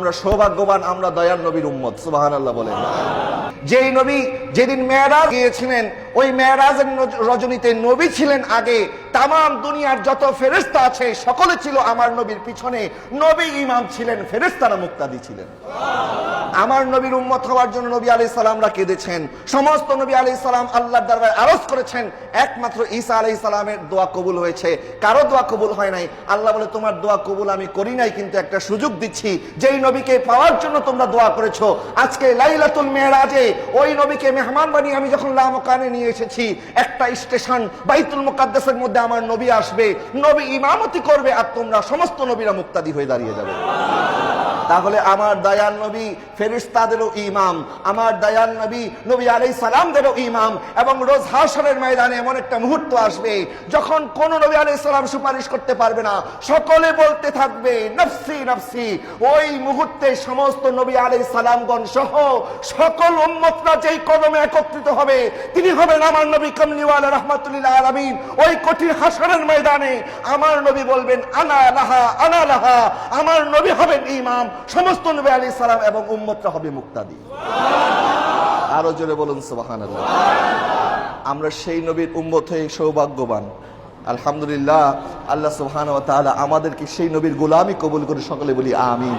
আমরা সৌভাগ্যবান, আমরা দয়ার নবীর উম্মত সুবাহান আল্লাহ বলেন। যেই নবী যেদিন মেয়েরাজ গিয়েছিলেন, ওই মেয়েরাজের রজনীতে নবী ছিলেন আগে। তাম দুনিয়ার যত ফেরেস্তা আছে, সকলে ছিল আমার নবীর পিছনে। নবী ইমাম ছিলেন ফেরেস্তারা মুক্তাদি ছিলেন। আমার নবীর উম্মত হওয়ার জন্য নবী আলি সালামরা কেঁদেছেন। সমস্ত নবী আলি সালাম আল্লাহর দরবারে আরজ করেছেন। একমাত্র ঈসা আলাই সালামের দোয়া কবুল হয়েছে। কারও দোয়া কবুল হয় নাই। আল্লাহ বলে, তোমার দোয়া কবুল আমি করি নাই, কিন্তু একটা সুযোগ দিচ্ছি। যেই নবীকে পাওয়ার জন্য তোমরা দোয়া করেছ, আজকে লাইলাতুল মেহরাজে ওই নবীকে মেহমান বানিয়ে আমি যখন লামকানে নিয়ে এসেছি, একটা স্টেশন বাইতুল মুকাদ্দাসের মধ্যে আমার নবী আসবে। নবী ইমামতি করবে আর তোমরা সমস্ত নবীরা মুক্তাদি হয়ে দাঁড়িয়ে যাবে। তাহলে আমার দয়াল নবী ফেরিস্তাদেরও ইমাম, আমার দয়াল নবী নবী আলাই সালামদেরও ইমাম এবং রোজ হাসরের ময়দানে এমন একটা মুহূর্ত আসবে যখন কোন নবী আলাই সালাম সুপারিশ করতে পারবে না। সকলে বলতে থাকবে, নফসি নফসি। ওই মুহূর্তে সমস্ত নবী আলাই সালামগণ সহ সকল উম্মতরা যেই কদমে একত্রিত হবে, তিনি হবেন আমার নবী কমলিওয়ালা রহমাতুল্লাহ আলমিন। ওই কঠিন হাসরের ময়দানে আমার নবী বলবেন, আনা লাহা আনা লাহা। আমার নবী হবেন ইমাম সমস্ত নবী আলী সালাম এবং উম্মতরা হবে মুক্তাদি। আরও জোরে বলুন সুবাহান আমরা সেই নবীর উম্মত হয়ে সৌভাগ্যবান। আলহামদুলিল্লাহ, আল্লাহ সুবহান আমাদেরকে সেই নবীর গোলামি কবুল করে সকলে বলি আমিন।